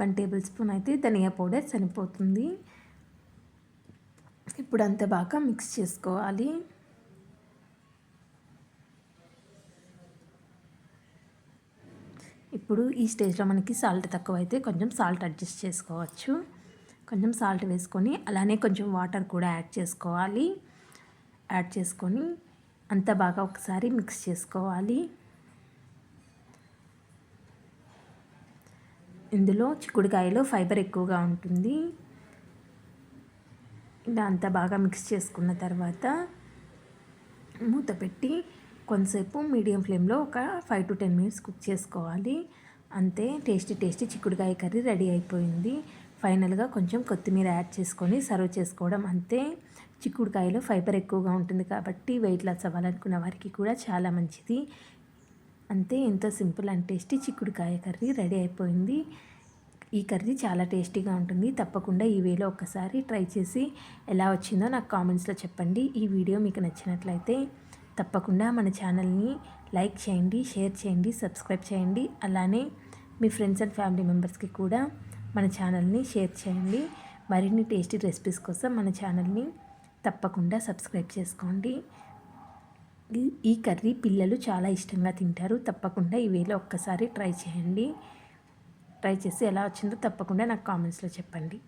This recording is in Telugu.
వన్ టేబుల్ స్పూన్ అయితే ధనియా పౌడర్ సరిపోతుంది. ఇప్పుడు అంత బాగా మిక్స్ చేసుకోవాలి. ఇప్పుడు ఈ స్టేజ్లో మనకి సాల్ట్ తక్కువ అయితే కొంచెం సాల్ట్ అడ్జస్ట్ చేసుకోవచ్చు. కొంచెం సాల్ట్ వేసుకొని అలానే కొంచెం వాటర్ కూడా యాడ్ చేసుకోవాలి. యాడ్ చేసుకొని అంత బాగా ఒకసారి మిక్స్ చేసుకోవాలి. ఇందులో చిక్కుడుకాయలో ఫైబర్ ఎక్కువగా ఉంటుంది. ఇలా అంతా బాగా మిక్స్ చేసుకున్న తర్వాత మూత పెట్టి కొంతసేపు మీడియం ఫ్లేమ్లో ఒక five to ten minutes cook చేసుకోవాలి. అంతే టేస్టీ టేస్టీ చిక్కుడుకాయ కర్రీ రెడీ అయిపోయింది. ఫైనల్గా కొంచెం కొత్తిమీర యాడ్ చేసుకొని సర్వ్ చేసుకోవడం అంతే. చిక్కుడుకాయలో ఫైబర్ ఎక్కువగా ఉంటుంది కాబట్టి వెయిట్ లాస్ అవ్వాలనుకున్న వారికి కూడా చాలా మంచిది. అంతే ఎంతో సింపుల్ అండ్ టేస్టీ చిక్కుడుకాయ కర్రీ రెడీ అయిపోయింది. ఈ కర్రీ చాలా టేస్టీగా ఉంటుంది. తప్పకుండా ఈ వేలో ఒక్కసారి ట్రై చేసి ఎలా వచ్చిందో నాకు కామెంట్స్లో చెప్పండి. ఈ వీడియో మీకు నచ్చినట్లయితే తప్పకుండా మన ఛానల్ని లైక్ చేయండి షేర్ చేయండి సబ్స్క్రైబ్ చేయండి. అలానే మీ ఫ్రెండ్స్ అండ్ ఫ్యామిలీ మెంబర్స్కి కూడా మన ఛానల్ని షేర్ చేయండి. మరిన్ని టేస్టీ రెసిపీస్ కోసం మన ఛానల్ని తప్పకుండా సబ్స్క్రైబ్ చేసుకోండి. ఈ కర్రీ పిల్లలు చాలా ఇష్టంగా తింటారు. తప్పకుండా ఈ వేలో ఒక్కసారి ట్రై చేయండి. ట్రై చేసి ఎలా వచ్చిందో తప్పకుండా నాకు కామెంట్స్లో చెప్పండి.